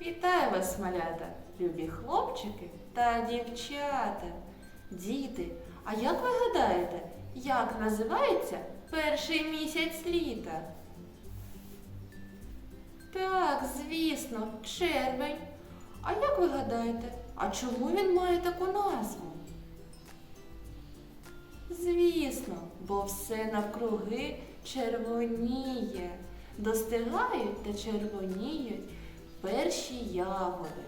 Вітаю вас, малята, любі хлопчики та дівчата. Діти, а як ви гадаєте, як називається перший місяць літа? Так, звісно, червень. А як ви гадаєте, а чому він має таку назву? Звісно, бо все навкруги червоніє. Достигають та червоніють перші ягоди.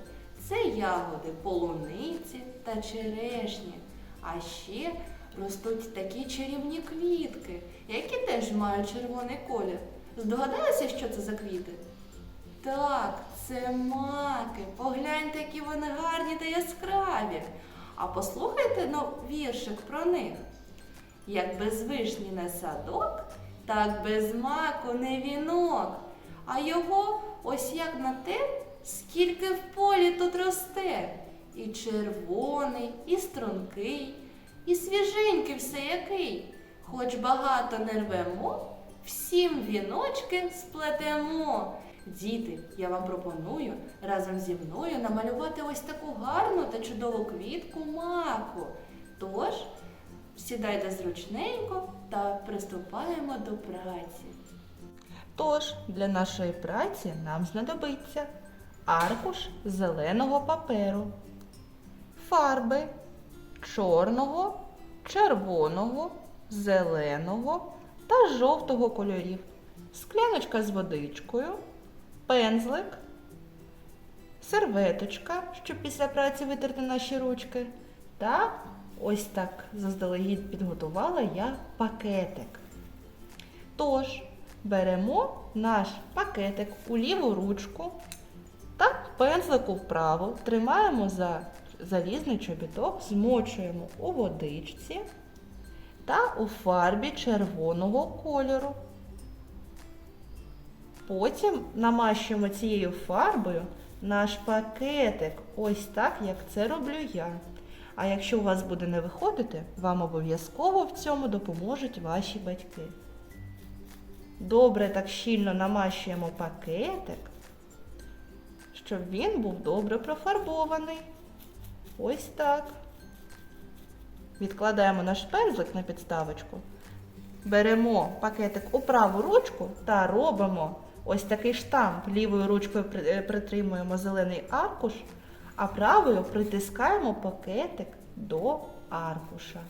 Це ягоди полуниці та черешні. А ще ростуть такі чарівні квітки, які теж мають червоний колір. Здогадалися, що це за квіти? Так, це маки. Погляньте, які вони гарні та яскраві. А послухайте ну, віршик про них. Як без вишні не садок, так без маку не вінок. А його ось як на те, скільки в полі тут росте. І червоний, і стрункий, і свіженький все який. Хоч багато не рвемо, всім віночки сплетемо. Діти, я вам пропоную разом зі мною намалювати ось таку гарну та чудову квітку маку. Тож, сідайте зручненько та приступаємо до праці. Тож для нашої праці нам знадобиться аркуш зеленого паперу, фарби чорного, червоного, зеленого та жовтого кольорів, скляночка з водичкою, пензлик, серветочка, щоб після праці витерти наші ручки. Та ось так заздалегідь підготувала я пакетик. Тож, беремо наш пакетик у ліву ручку та пензлику вправо, тримаємо за залізний чобіток, змочуємо у водичці та у фарбі червоного кольору. Потім намащуємо цією фарбою наш пакетик, ось так, як це роблю я. А якщо у вас буде не виходити, вам обов'язково в цьому допоможуть ваші батьки. Добре так щільно намащуємо пакетик, щоб він був добре профарбований. Ось так. Відкладаємо наш пензлик на підставочку. Беремо пакетик у праву ручку та робимо ось такий штамп. Лівою ручкою е, притримуємо зелений аркуш, а правою притискаємо пакетик до аркуша.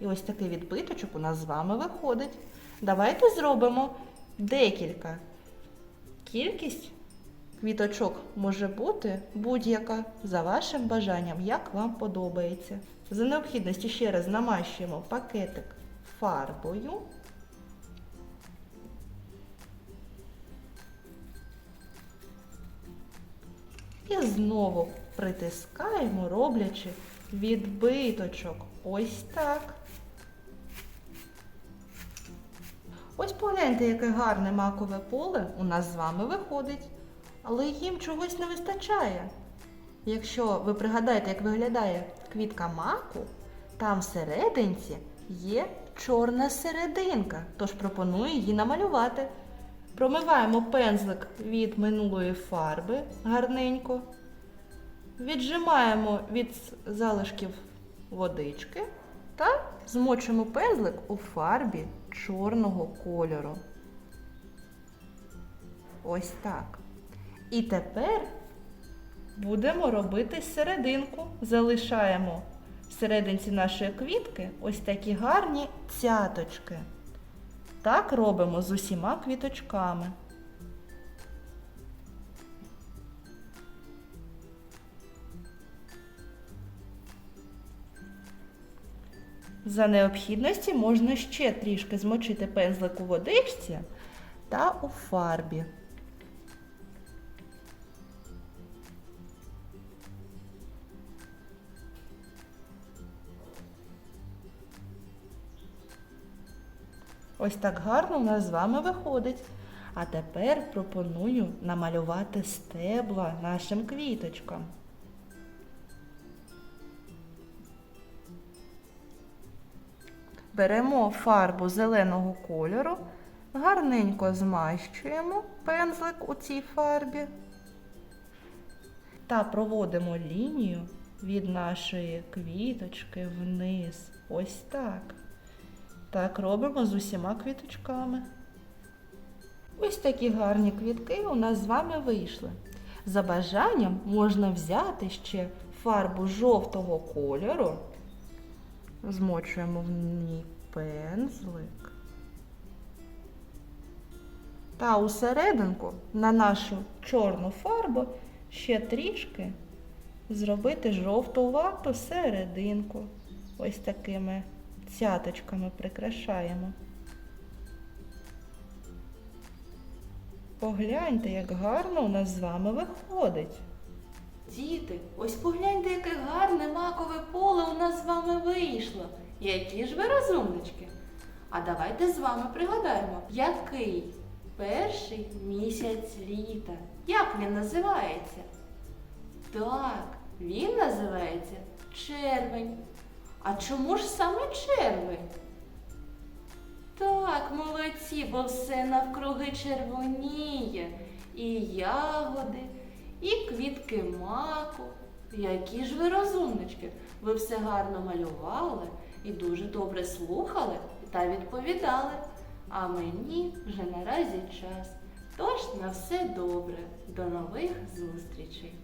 І ось такий відбиточок у нас з вами виходить. Давайте зробимо декілька. Кількість квіточок може бути будь-яка за вашим бажанням, як вам подобається. За необхідності ще раз намащуємо пакетик фарбою. І знову притискаємо, роблячи відбиточок. Ось так. Ось погляньте, яке гарне макове поле у нас з вами виходить, але їм чогось не вистачає. Якщо ви пригадаєте, як виглядає квітка маку, там всерединці є чорна серединка, тож пропоную її намалювати. Промиваємо пензлик від минулої фарби гарненько, віджимаємо від залишків водички та змочимо пензлик у фарбі чорного кольору. Ось так. І тепер будемо робити серединку. Залишаємо в серединці нашої квітки ось такі гарні цяточки. Так робимо з усіма квіточками. За необхідності можна ще трішки змочити пензлик у водичці та у фарбі. Ось так гарно у нас з вами виходить. А тепер пропоную намалювати стебла нашим квіточкам. Беремо фарбу зеленого кольору, гарненько змащуємо пензлик у цій фарбі. та проводимо лінію від нашої квіточки вниз. Ось так. Так робимо з усіма квіточками. Ось такі гарні квітки у нас з вами вийшли. За бажанням можна взяти ще фарбу жовтого кольору. Змочуємо в ній пензлик. Та усерединку на нашу чорну фарбу ще трішки зробити жовтувату серединку. Ось такими цяточками прикрашаємо. Погляньте, як гарно у нас з вами виходить. Діти, ось погляньте, яке гарне макове поле у нас з вами вийшло. Які ж ви розумнички. А давайте з вами пригадаємо, який перший місяць літа. Як він називається? Так, він називається червень. А чому ж саме червень? Так, молодці, бо все навкруги червоніє. І ягоди, і квітки маку. Які ж ви розумнички? Ви все гарно малювали і дуже добре слухали та відповідали. А мені вже наразі час. Тож на все добре. До нових зустрічей!